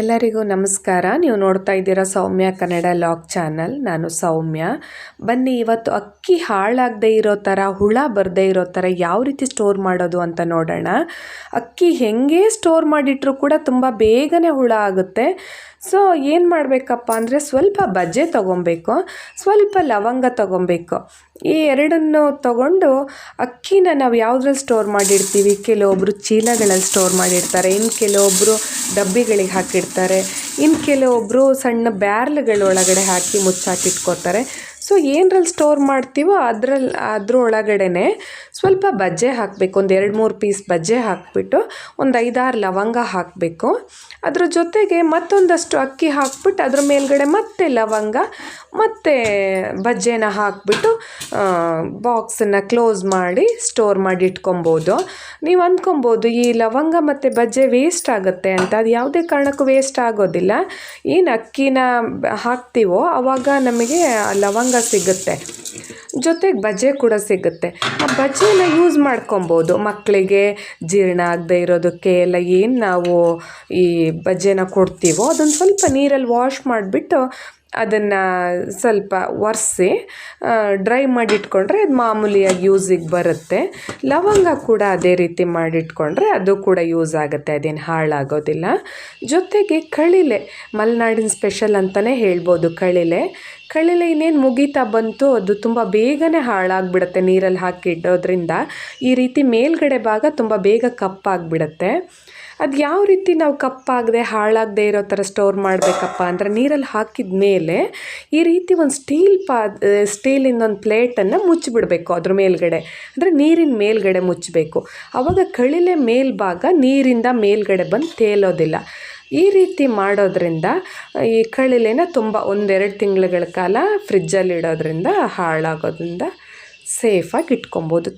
ಎಲ್ಲರಿಗೂ ನಮಸ್ಕಾರ. ನೀವು ನೋಡ್ತಾ ಇದ್ದೀರಾ ಸೌಮ್ಯ ಕನ್ನಡ ಲಾಗ್ ಚಾನಲ್. ನಾನು ಸೌಮ್ಯ. ಬನ್ನಿ, ಇವತ್ತು ಅಕ್ಕಿ ಹಾಳಾಗದೇ ಇರೋ ಥರ, ಹುಳ ಬರದೇ ಇರೋ ಥರ ಯಾವ ರೀತಿ ಸ್ಟೋರ್ ಮಾಡೋದು ಅಂತ ನೋಡೋಣ. ಅಕ್ಕಿ ಹೆಂಗೆ ಸ್ಟೋರ್ ಮಾಡಿಟ್ರೂ ಕೂಡ ತುಂಬ ಬೇಗನೆ ಹುಳ ಆಗುತ್ತೆ. ಸೊ ಏನು ಮಾಡಬೇಕಪ್ಪ ಅಂದರೆ ಸ್ವಲ್ಪ ಬಜ್ಜೆ ತೊಗೊಬೇಕು, ಸ್ವಲ್ಪ ಲವಂಗ ತೊಗೊಬೇಕು. ಈ ಎರಡನ್ನು ತಗೊಂಡು ಅಕ್ಕಿನ ನಾವು ಯಾವುದ್ರಲ್ಲಿ ಸ್ಟೋರ್ ಮಾಡಿರ್ತೀವಿ? ಕೆಲವೊಬ್ಬರು ಚೀಲಗಳಲ್ಲಿ ಸ್ಟೋರ್ ಮಾಡಿರ್ತಾರೆ ಇನ್ನು ಕೆಲವೊಬ್ಬರು ಡಬ್ಬಿಗಳಿಗೆ ಹಾಕಿಡ್ತಾರೆ ಇನ್ನು ಕೆಲವೊಬ್ಬರು ಸಣ್ಣ ಬ್ಯಾರ್ಲ್ಗಳೊಳಗಡೆ ಹಾಕಿ ಮುಚ್ಚಾಕಿಟ್ಕೋತಾರೆ ಸೊ ಏನರಲ್ಲಿ ಸ್ಟೋರ್ ಮಾಡ್ತೀವೋ ಅದರಲ್ಲಿ ಅದ್ರ ಒಳಗಡೆನೆ ಸ್ವಲ್ಪ ಬಜ್ಜೆ ಹಾಕಬೇಕು. ಒಂದು ಎರಡು ಮೂರು ಪೀಸ್ ಬಜ್ಜೆ ಹಾಕಿಬಿಟ್ಟು ಒಂದು ಐದಾರು ಲವಂಗ ಹಾಕಬೇಕು. ಅದ್ರ ಜೊತೆಗೆ ಮತ್ತೊಂದಷ್ಟು ಅಕ್ಕಿ ಹಾಕ್ಬಿಟ್ಟು ಅದ್ರ ಮೇಲ್ಗಡೆ ಮತ್ತೆ ಲವಂಗ, ಮತ್ತೆ ಬಜ್ಜೆನ ಹಾಕಿಬಿಟ್ಟು ಬಾಕ್ಸನ್ನು ಕ್ಲೋಸ್ ಮಾಡಿ ಸ್ಟೋರ್ ಮಾಡಿ ಇಟ್ಕೊಬೋದು. ನೀವು ಅಂದ್ಕೊಬೋದು ಈ ಲವಂಗ ಮತ್ತು ಬಜ್ಜೆ ವೇಸ್ಟ್ ಆಗುತ್ತೆ ಅಂತ. ಅದು ಯಾವುದೇ ಕಾರಣಕ್ಕೂ ವೇಸ್ಟ್ ಆಗೋದಿಲ್ಲ. ಏನು ಅಕ್ಕಿನ ಹಾಕ್ತೀವೋ ಆವಾಗ ನಮಗೆ ಲವಂಗ ಸಿಗುತ್ತೆ. ಜೊತೆಗೆ ಬಜ್ಜೆ ಕೂಡ ಸಿಗುತ್ತೆ. ಆ ಬಜ್ಜೆನ ಯೂಸ್ ಮಾಡ್ಕೊಬೋದು. ಮಕ್ಕಳಿಗೆ ಜೀರ್ಣ ಆಗದೆ ಇರೋದಕ್ಕೆ ಎಲ್ಲ ಏನು ನಾವು ಈ ಬಜ್ಜೆನ ಕೊಡ್ತೀವೋ ಅದನ್ನು ಸ್ವಲ್ಪ ನೀರಲ್ಲಿ ವಾಶ್ ಮಾಡಿಬಿಟ್ಟು ಅದನ್ನು ಸ್ವಲ್ಪ ಒರೆಸಿ ಡ್ರೈ ಮಾಡಿಟ್ಕೊಂಡ್ರೆ ಅದು ಮಾಮೂಲಿಯಾಗಿ ಯೂಸಿಗೆ ಬರುತ್ತೆ. ಲವಂಗ ಕೂಡ ಅದೇ ರೀತಿ ಮಾಡಿಟ್ಕೊಂಡ್ರೆ ಅದು ಕೂಡ ಯೂಸ್ ಆಗುತ್ತೆ, ಅದೇನು ಹಾಳಾಗೋದಿಲ್ಲ. ಜೊತೆಗೆ ಕಳಿಲೆ, ಮಲೆನಾಡಿನ ಸ್ಪೆಷಲ್ ಅಂತಲೇ ಹೇಳ್ಬೋದು ಕಳಿಲೆ. ಕಳಿಲೆ ಇನ್ನೇನು ಮುಗೀತಾ ಬಂತು ಅದು ತುಂಬ ಬೇಗನೆ ಹಾಳಾಗ್ಬಿಡುತ್ತೆ ನೀರಲ್ಲಿ ಹಾಕಿ ಇಡೋದ್ರಿಂದ. ಈ ರೀತಿ ಮೇಲ್ಗಡೆ ಭಾಗ ತುಂಬ ಬೇಗ ಕಪ್ಪಾಗಿಬಿಡುತ್ತೆ. ಅದು ಯಾವ ರೀತಿ ನಾವು ಕಪ್ಪಾಗದೆ ಹಾಳಾಗದೆ ಇರೋ ಥರ ಸ್ಟೋರ್ ಮಾಡಬೇಕಪ್ಪ ಅಂದರೆ ನೀರಲ್ಲಿ ಹಾಕಿದ ಮೇಲೆ ಈ ರೀತಿ ಒಂದು ಸ್ಟೀಲ್ ಪಾ ಸ್ಟೀಲಿಂದ ಒಂದು ಪ್ಲೇಟನ್ನು ಮುಚ್ಚಿಬಿಡಬೇಕು ಅದ್ರ ಮೇಲ್ಗಡೆ. ಅಂದರೆ ನೀರಿನ ಮೇಲ್ಗಡೆ ಮುಚ್ಚಬೇಕು ಆವಾಗ ಕಳಿಲೆ ಮೇಲ್ಭಾಗ ನೀರಿಂದ ಮೇಲ್ಗಡೆ ಬಂದು ತೇಲೋದಿಲ್ಲ. ಈ ರೀತಿ ಮಾಡೋದ್ರಿಂದ ಈ ಕಳಿಲೆನ ತುಂಬ ಒಂದೆರಡು ತಿಂಗಳುಗಳ ಕಾಲ ಫ್ರಿಜ್ಜಲ್ಲಿ ಇಡೋದ್ರಿಂದ ಹಾಳಾಗೋದ್ರಿಂದ ಸೇಫಾಗಿ ಇಟ್ಕೊಬೋದು.